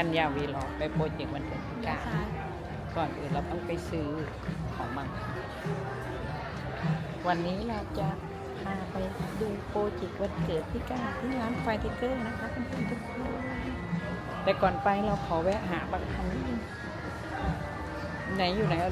กันยาวีรอไปโปรเจกต์วันเกิดพี่กาก่อนอื่นเราต้องไปซื้อของบางวันนี้เราจะพาไปดูโปรเจกต์วันเกิดพี่ก้าที่ร้านไฟเทเกอร์นะคะเพื่อนๆทุกคนแต่ก่อนไปเราขอแวะหาบางคันนิดนึงไหนอยู่ไหนเอา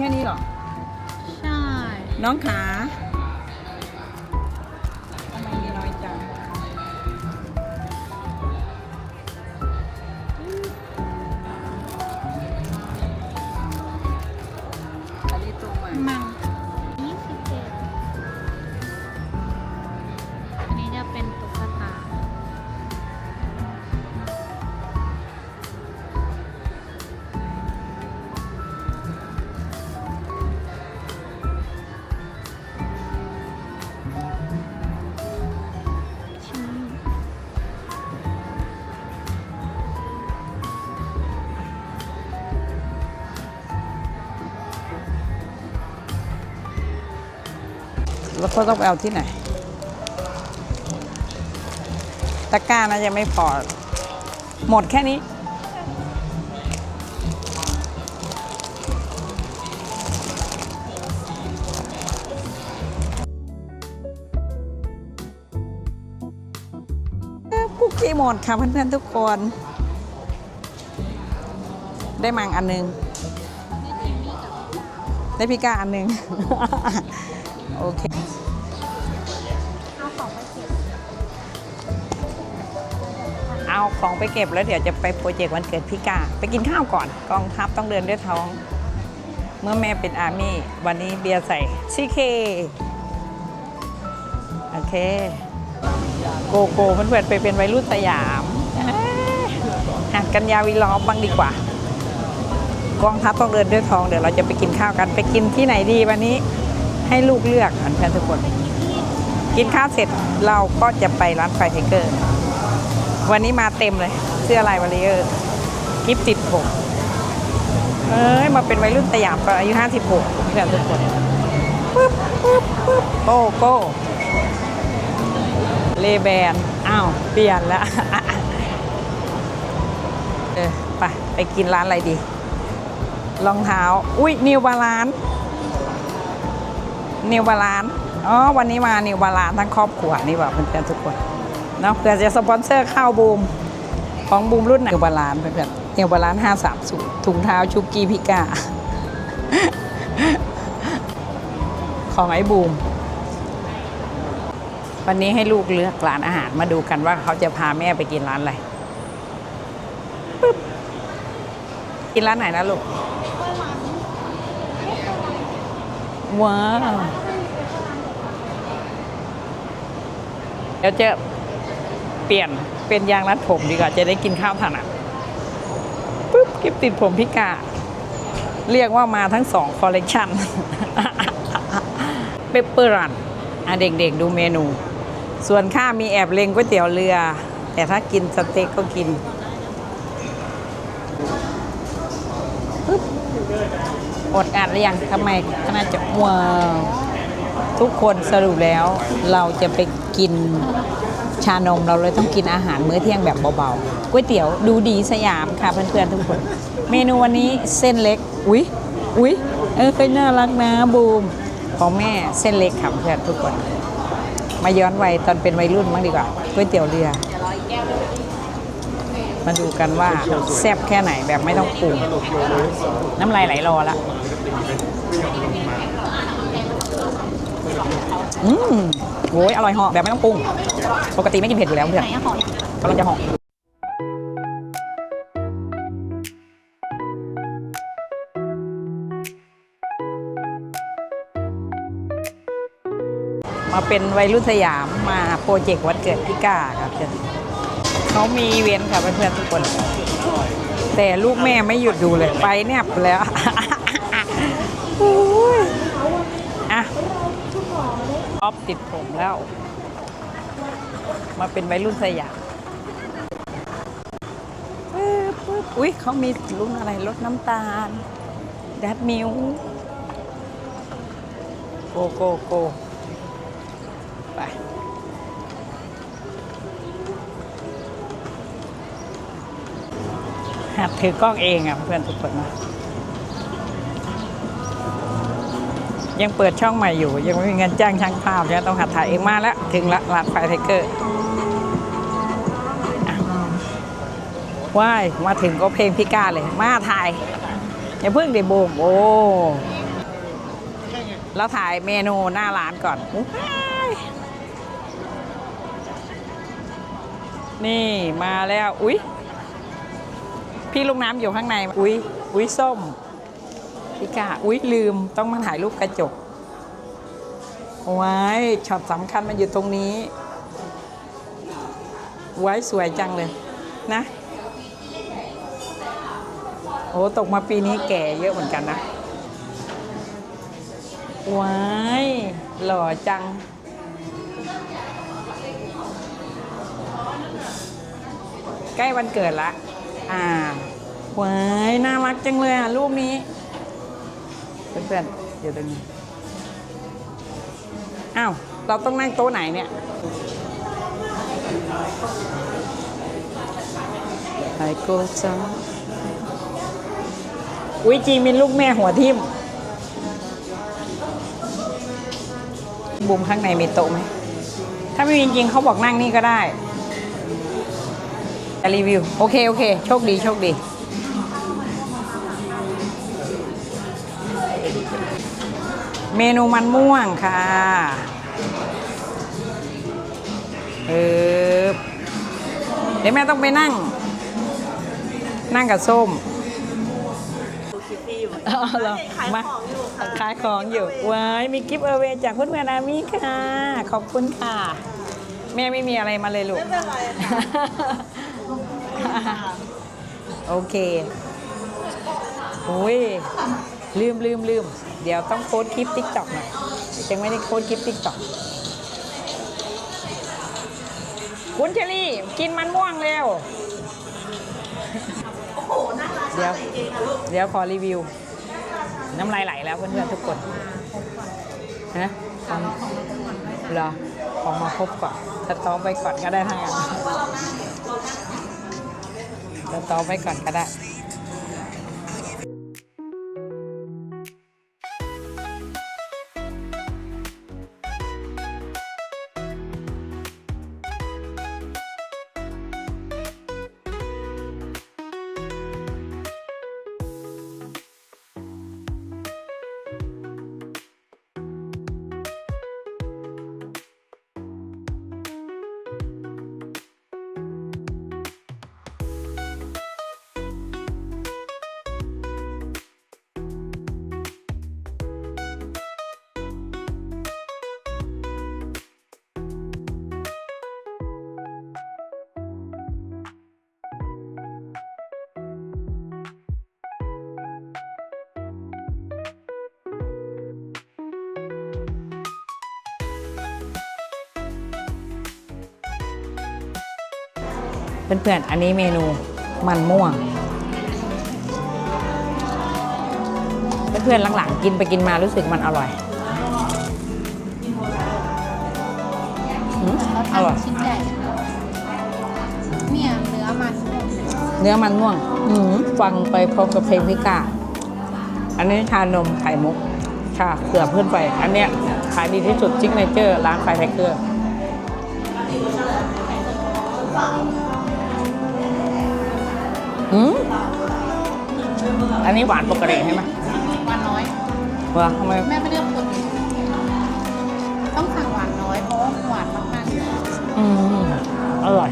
แม่มีแค่นี้เหรอ ใช่ น้องขา เขาต้องไปเอาที่ไหน ตะกร้านะยังไม่พอ หมดแค่นี้ คุกกี้หมดค่ะเพื่อนๆทุกคน ได้มังอันหนึง ได้พิก้าอันหนึง ของไปเก็บแล้วเดี๋ยวจะไปโปรเจกต์วันเกิดพี่กา ไปกินข้าวก่อน กองทัพต้องเดินด้วยท้อง เมื่อแม่เป็นอาร์มี่ วันนี้เบียร์ใส่ซีเค โอเค โกโก้เพื่อนๆไปเป็นวัยรุ่นสยามหัดกันยาวีลอฟบ้างดีกว่า กองทัพต้องเดินด้วยท้องเดี๋ยวเราจะไปกินข้าวกันไปกินที่ไหนดีวันนี้ให้ลูกเลือกเพื่อนทุกคน กินข้าวเสร็จเราก็จะไปร้านไฟเทเกอร์ วันนี้มาเต็มเลย เสื้อลายวอลเลเยอร์กิฟติดผมเอ้ย มาเป็นวัยรุ่นสยามตอนอายุ56เพื่อนทุกคนปึ๊บปึ๊บปึ๊บโก้โก้เลแบนอ้าว เปลี่ยนแล้วเออไปไปกินร้านอะไรดี รองเท้า อุ้ยนิวบาลานนิวบาลานอ๋อ วันนี้มานิวบาลานทั้งครอบครัวนี่ว่าเพื่อนๆทุกคน เนาะเพื่อจะสปอนเซอร์ข้าวบูม ของบูมรุ่นไหนนิวบาลานเพื่อนๆนิวบาลานห้าสามศูถุงเท้าชุกกี้พิกา ของไอ้บูม วันนี้ให้ลูกเลือกร้านอาหารมาดูกันว่าเขาจะพาแม่ไปกินร้านอะไรปึ๊บกินร้านไหนนะลูก ว้าว เดี๋ยวจะ เปลี่ยนเป็นยางรัดผมดีกว่าจะได้กินข้าวถนัดปุ๊บกิบติดผมพิกา เรียกว่ามาทั้งสองคอลเลกชันเปปเปอร์รันอะเด็กๆดูเมนู ส่วนข้ามีแอบเลงก๋วยเตี๋ยวเรือ แต่ถ้ากินสเต็กก็กินอดอัดหรือยังทำไมขนาดจะว้าวทุกคนสรุปแล้วเราจะไปกิน ชานมเราเลยต้องกินอาหารมื้อเที่ยงแบบเบาๆก๋วยเตี๋ยวดูดีสยามค่ะเพื่อนๆทุกคน เมนูวันนี้เส้นเล็กอุ๊ยอุ๊ยเออเป็นน่ารักนะบูมของแม่เส้นเล็กค่ะเพื่อนทุกคน มาย้อนวัยตอนเป็นวัยรุ่นบ้งดีกว่าก๋วยเตี๋ยวเรือมาดูกันว่าแซ่บแค่ไหนแบบไม่ต้องปรุงน้ำลายไหลรอละอืมโว้ยอร่อยเหาะแบบไม่ต้องปรุง ปกติไม่กินเผ็ดอยู่แล้วเพื่อนไหนอะของกำลังจะเหาะมาเป็นวัยรุ่นสยามมาโปรเจกต์วันเกิดพี่ก้าครับเพื่อนเขามีอีเวนต์ค่ะเพื่อนๆทุกคน แต่ลูกแม่ไม่หยุดดูเลยไปเนี่ยแล้วโอ้ยอะปติดผมแล้ว มาเป็นวัยรุ่นสยามปึ๊บปึ๊บอุ้ยเขามีรุ่นอะไรรสน้ำตาลดัดมิวโกโกโกไปหัดถือกล้องเองอะเพื่อนทุกคนนะยังเปิดช่องใหม่อยู่ ยังไม่มีเงินจ้างช่างภาพยังต้องหัดถ่ายเองมาแล้ว ถึงละร้านไฟไทเกอร์ ว้ายมาถึงก็เพลงพิก้าเลย มาถ่าย อย่าเพิ่งเดบมโอ้แล้วถ่ายเมนูหน้าร้านก่อน นี่มาแล้ว อุ๊ย พี่ลูกน้ำอยู่ข้างใน อุ๊ย อุ๊ยส้ม พี่กาอุ๊ย ลืมต้องมาถ่ายรูปกระจกไว้ายช็อตสำคัญมันอยู่ตรงนี้ ไว้สวยจังเลยนะ โอ้ตกมาปีนี้แก่เยอะเหมือนกันนะ ว้ายหล่อจัง ใกล้วันเกิดละ อ่า ว้ายน่ารักจังเลยอะรูปนี้ เพื่อนๆ เดี๋ยวตรงนี้ อ้าว เราต้องนั่งโต๊ะไหนเนี่ยไอโกจัง อุ้ยจีมินลูกแม่หัวทิ่มบุมข้างในมีโต๊ะไหม ถ้าไม่มีจริงเขาบอกนั่งนี่ก็ได้จะรีวิว โอเค โอเค โชคดี โชคดี เมนูมันม่วงค่ะเออเดี๋ยวแม่ต้องไปนั่ง นั่งกับส้ม อ๋อเหรอมาขายของอยู่ว้ายมีกิฟต์เอเวจากเพื่อนๆอามีค่ะ ขอบคุณค่ะ แม่ไม่มีอะไรมาเลยลูก ไม่เป็นไรค่ะโอเคโอ้ยลืมลืมลืม เดี๋ยวต้องโพสต์คลิปติ๊กต็อกหน่อยยังไม่ได้โพสต์คลิปติ๊กต็อกคุณเชอรี่ กินมันม่วงเร็ว เดี๋ยว เดี๋ยวขอรีวิว น้ำลายไหลแล้วเพื่อนๆทุกคนนะของเหรอของมาครบก่อนสต๊อกไปก่อนก็ได้ทั้งนั้นสต๊อกไปก่อนก็ได้ เพื่อนๆ อันนี้เมนูมันม่วง เพื่อนๆ หลังๆ กินไปกินมารู้สึกมันอร่อยอืมเราอร่อยทำชิ้นใหญ่เนี่ยเนื้อมัน เนื้อมันม่วงอืมฟังไปพร้อมกับเพลงพิกาอันนี้ชานมไข่มุกค่ะเผื่อเพื่อนไป อันเนี้ยขายดีที่สุดจิกเนเจอร์ร้านไฟแท็กเกอร์ อืมอันนี้หวานปกติใช่ไหมหวานน้อยว่าทำไมแม่ไม่เลือกคนต้องสั่งหวานน้อยเพราะว่าหวานมากอืมอร่อย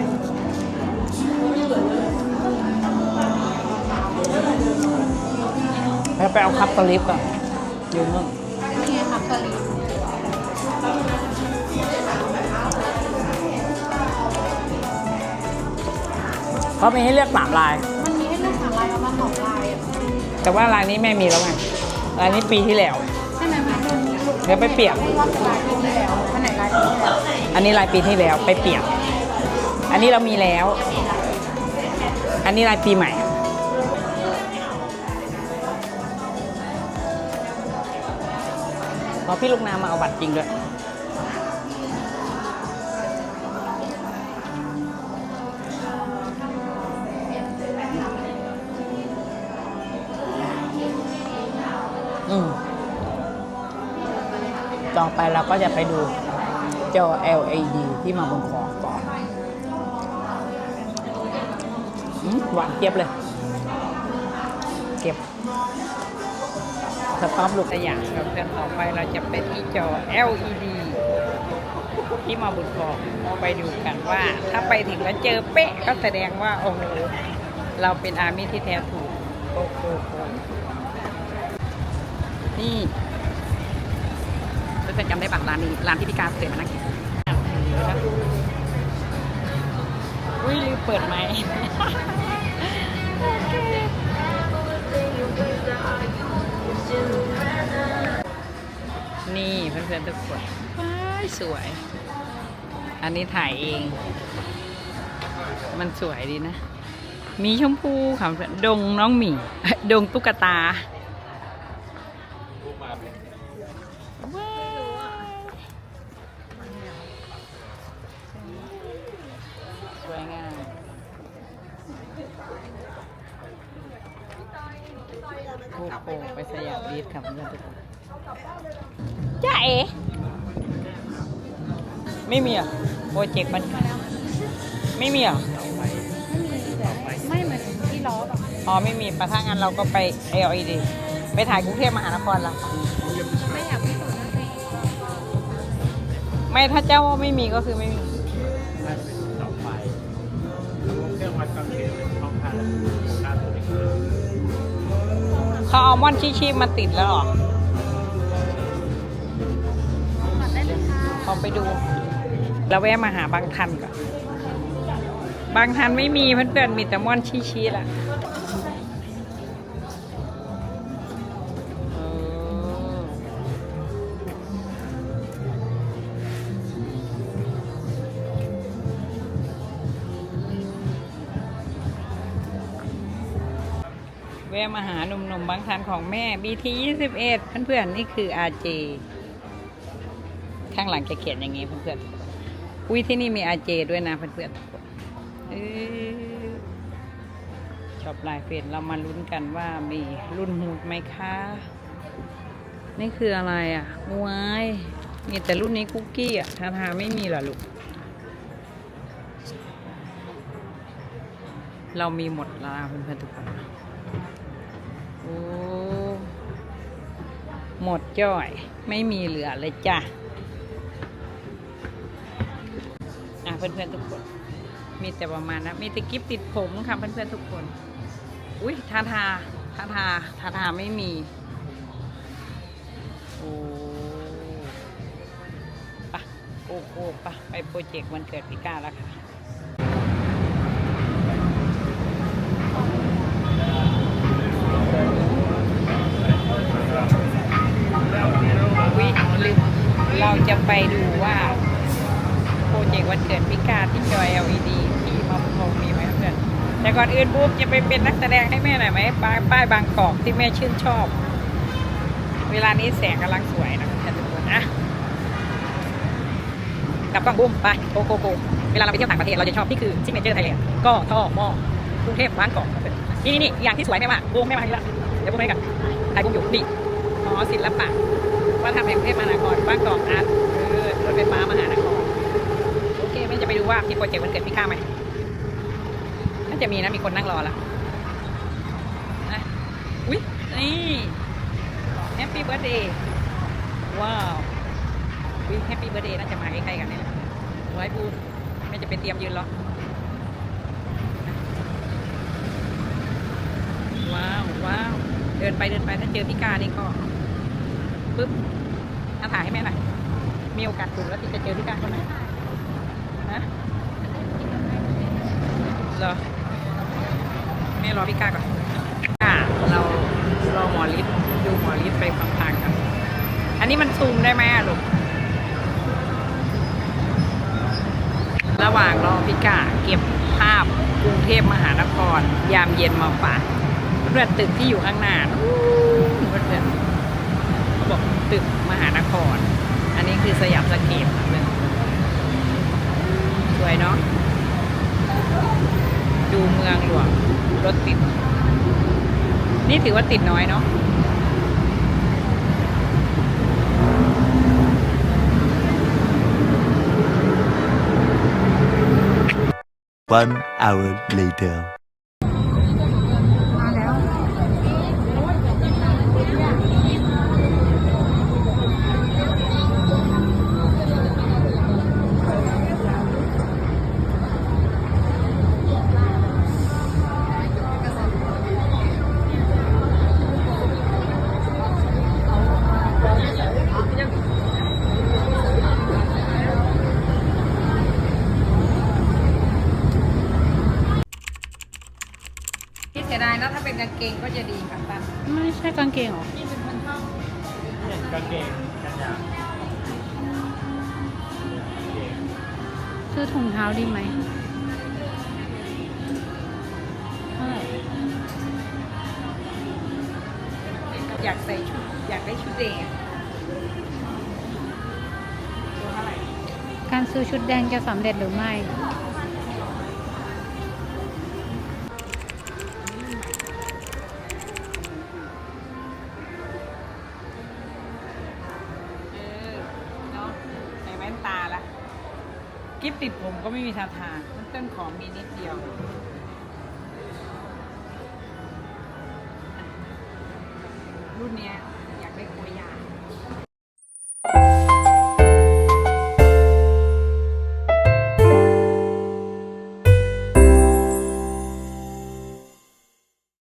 แล้วไปเอาคัพตอลิฟก่อนอยู่นู่นๆนี่ไงครับกะหรี่เขามีให้เลือกสามลาย แต่ว่าลายนี้แม่มีแล้วไงลายนี้ปีที่แล้ว ใช่ไหมแม่เดี๋ยวไปเปลี่ยนว่านลายปีที่แล้วอันไหนลายปีที่แล้วอันนี้ลายปีที่แล้วไปเปลี่ยน อันนี้เรามีแล้ว อันนี้ลายปีใหม่ ขอพี่ลูกน้ำมาเอาบัตรจริงด้วย ต่อไปเราก็จะไปดูจอ LED ที่มาบนคอก่อนอืมหวานเจี๊ยบเลย เก็บสต็อปลูกตัวอย่างครับเพื่อนต่อไปเราจะไปที่จอ LED ที่มาบนคอไปดูกันว่า ถ้าไปถึงแล้วเจอเป๊ะก็แสดงว่า โอ้โห เราเป็นอาร์มี่ที่แท้ถูกโอ้โหนี่เพื่อนจำได้ปะร้านนี้ร้านที่พี่กาเคยมานั่งกินอุ้ยลืมเปิดไหมค์นี่เพื่อนๆทุกคนว้ายสวย อันนี้ถ่ายเอง มันสวยดีนะ มีชมพูค่ะเพื่อนดงน้องหมี ดงตุ๊กตา ว้าวสวยงามโอ้โหไปสยามรีดครับเพื่อนทุกคน จ้าเอไม่มีอะโปรเจกต์มัน ไม่มีอะไม่เหมือนที่ล้อแบบอ๋อไม่มีประทางงานเราก็ไป LED ไปถ่ายกรุงเทพมหานครละไม่อยากพิสูจน์นะสิไม่ถ้าเจ้าว่าไม่มีก็คือไม่มี เขาเอาม่อนชีๆมาติดแล้วเหรอถอดได้เลยค่ะเขาไปดู แล้วแวะมาหาบางทันก่อน บางทันไม่มีเพื่อนๆมีแต่ม่อนชี้ๆละ วะมาหาหนุ่มๆบางทันของแม่ BT 21เพื่อนๆนี่คือ RJ ข้างหลังจะเขียนอย่างงี้เพื่อนๆอุ้ยที่นี่มีอาเจด้วยนะเพื่อนๆเอ้ยชอบลายเฟรนเรามาลุ้นกันว่ามีรุ่นฮูดไหมคะ นี่คืออะไรอะวายมีแต่รุ่นนี้คุกกี้อะทาทาไม่มีหรอลูกเรามีหมดแล้วนเพื่อนๆทุกคน หมดจ้อย ไม่มีเหลือเลยจ้ะอะเพื่อนๆทุกคน มีแต่ประมาณนะ มีแต่กิฟติดผมค่ะเพื่อนๆทุกคน อุ้ยทาทาทาทาทาทาไม่มี โอ้ปะโอ้โอ้ปะไปโปรเจกต์วันเกิดพี่ก้าแล้วค่ะ วิลืม เราจะไปดูว่าโปรเจกต์วันเกิดพิกาที่จอย LED ที่มาบุพงมีไหมเพื่อนแต่ก่อนอื่นบุ๊บจะไปเป็นนักแสดงให้แม่หน่อยไหมป้ายป้ายบางกอกที่แม่ชื่นชอบ เวลานี้แสงกำลังสวยนะเพื่อนทุกคนนะกลับกล้องบุ้มไปโกโกโกเวลาเราไปเที่ยวต่างประเทศเราจะชอบที่คือซิกเนเจอร์ไทยแลนด์ก็ท่อหม้อกรุงเทพบางกอกนี่นี่นี่อย่างที่สวยแม่ว่าบุ้มแม่มาที่ละเดี๋ยวบุ้มให้กันถ่ายบุ้มอยู่นี่ อ๋อศิลปะว่าทำแห่งกรุงเทพมหานครบ้านกอกอาร์ตเออรถไฟฟ้ามหานครโอเคแม่จะไปดูว่ามีโปรเจกต์วันเกิดพี่ข้าไหมน่าจะมีนะมีคนนั่งรอละนะอุ้ยนี่แฮปปี้เบิร์ดเดย์ว้าวอุ้ยแฮปปี้เบิร์ดเดย์น่าจะมาใกล้ๆกันนี่แหละไว้ปูแม่จะไปเตรียมยืนหรอว้าวว้าวเดินไปเดินไปถ้าเจอพี่กานี่ก็ ปึ๊บเอาถ่ายให้แม่หน่อย มีโอกาสถูกแล้วที่จะเจอพี่การคนไหนฮะเหรอแม่รอพี่กาก่อนอ่าเรารอหมอฤทธิ์ดูหมอฤทธิ์ไปฟังๆกัน อันนี้มันซูมได้ไหมอะลูก ระหว่างรอพิกาเก็บภาพกรุงเทพมหานคร ยามเย็นมาฝากเพื่อนตึกที่อยู่ข้างหน้านู้เพื่อน ตึกมหานคร อันนี้คือสยามสเกตนะเพื่อนสวยเนาะ ดูเมืองหลวงรถติด นี่ถือว่าติดน้อยเนาะ One hour later. ยดายนะถ้าเป็นกางเกงก็จะดีค่ะตั้นไม่ใช่กางเกงเหรอนี่เป็นคนชอบเห็นกางเกงกันยางกางเกงซื้อถุงเท้าดีไหมเท่าไหร่อยากใส่ชุดอยากได้ชุดแดงตัวเท่าไหร่การซื้อชุดแดงจะสำเร็จหรือไม่ ติดผมก็ไม่มีทาทางต้นของมีนิดเดียว